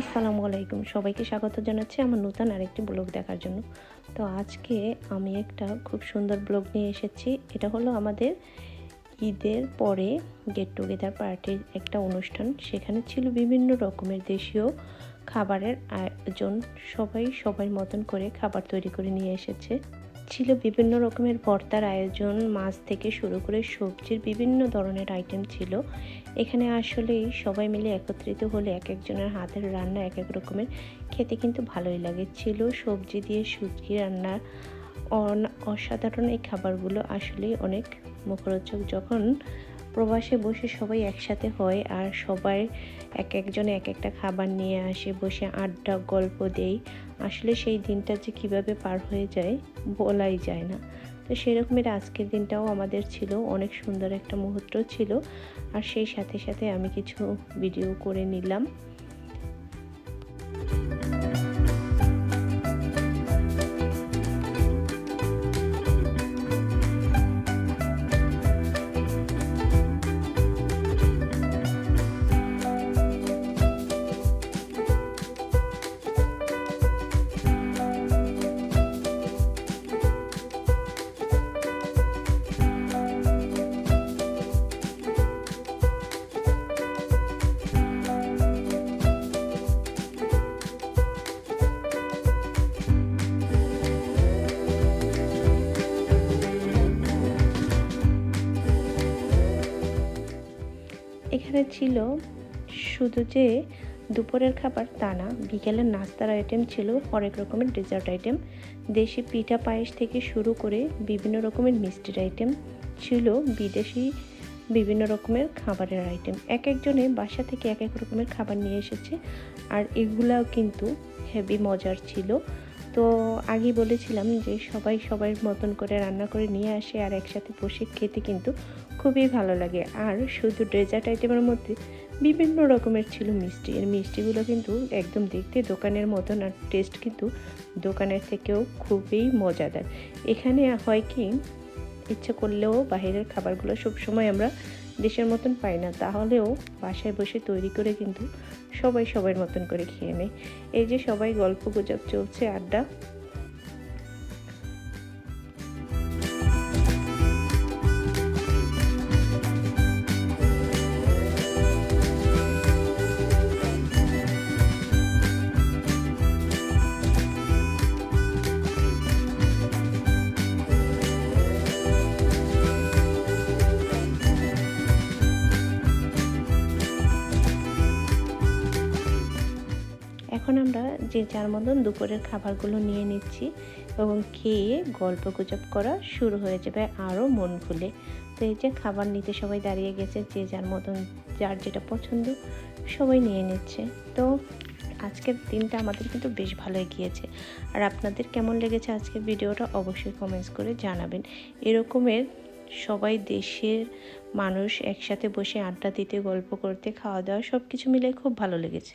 আসসালামু আলাইকুম। সবাইকে স্বাগত জানাচ্ছি আমার নতুন আরেকটি ব্লগ দেখার জন্য। তো আজকে আমি একটা খুব সুন্দর ব্লগ নিয়ে এসেছি। এটা হলো আমাদের ঈদের পরে গেট টুগেদার পার্টির একটা অনুষ্ঠান। সেখানে ছিল বিভিন্ন রকমের দেশীয় খাবারের আয়োজন। সবাই সবার মতন করে খাবার তৈরি করে নিয়ে এসেছে। ছিল বিভিন্ন রকমের ভর্তার আয়োজন, মাছ থেকে শুরু করে সবজির বিভিন্ন ধরনের আইটেম ছিল। এখানে আসলে সবাই মিলে একত্রিত হলে এক একজনের হাতের রান্না এক এক রকমের। খেতে কিন্তু ভালোই লাগে। ছিল সবজি দিয়ে সুজি রান্না। অসাধারণ এই খাবারগুলো আসলেই অনেক মুখরোচক। যখন প্রবাসে বসে সবাই একসাথে হয় আর সবাই এক একজনে এক একটা খাবার নিয়ে আসে, বসে আড্ডা, গল্প দেই। আসলে সেই দিনটা যে কীভাবে পার হয়ে যায় বলাই যায় না। তো সেরকমের আজকের দিনটাও আমাদের ছিল, অনেক সুন্দর একটা মুহূর্ত ছিল। আর সেই সাথে সাথে আমি কিছু ভিডিও করে নিলাম। এখানে ছিল শুধু যে দুপুরের খাবার তা না, বিকেলের নাস্তার আইটেম ছিল অনেক রকমের ডেজার্ট আইটেম দেশি পিঠা পায়েস থেকে শুরু করে বিভিন্ন রকমের মিষ্টির আইটেম ছিল, বিদেশি বিভিন্ন রকমের খাবারের আইটেম এক একজনে বাসা থেকে এক এক রকমের খাবার নিয়ে এসেছে, আর এগুলাও কিন্তু হেভি মজার ছিল। তো আগে বলেছিলাম যে সবাই সবাই মতন করে রান্না করে নিয়ে আসে আর একসাথে বসে খেতে কিন্তু খুবই ভালো লাগে। আর শুধু ডেজার্ট আইটেমের মধ্যে বিভিন্ন রকমের ছিল মিষ্টি। এর মিষ্টিগুলো কিন্তু একদম দেখতে দোকানের মতন আর টেস্ট কিন্তু দোকানের থেকেও খুবই মজাদার। এখানে হয় কি, ইচ্ছে করলেও বাহিরের খাবারগুলো সবসময় আমরা দেশের মতন পাই না, তাহলেও বাসায় বসে তৈরি করে কিন্তু সবাই সবার মতন করে খেয়ে নেয়। এই যে সবাই গল্প গুজব চলছে, আড্ডা এখন আমরা যে যার মতন দুপুরের খাবারগুলো নিয়ে নিচ্ছি এবং খেয়ে গল্প গুজব করা শুরু হয়ে যাবে আরও মন খুলে। তো এই যে খাবার নিতে সবাই দাঁড়িয়ে গেছে, যে যার মতন যার যেটা পছন্দ সবাই নিয়ে নিচ্ছে। তো আজকের দিনটা আমাদের কিন্তু বেশ ভালোই গিয়েছে। আর আপনাদের কেমন লেগেছে আজকের ভিডিওটা অবশ্যই কমেন্টস করে জানাবেন। এরকমের সবাই দেশের মানুষ একসাথে বসে আড্ডা দিতে, গল্প করতে, খাওয়া দাওয়া সব কিছু মিলে খুব ভালো লেগেছে।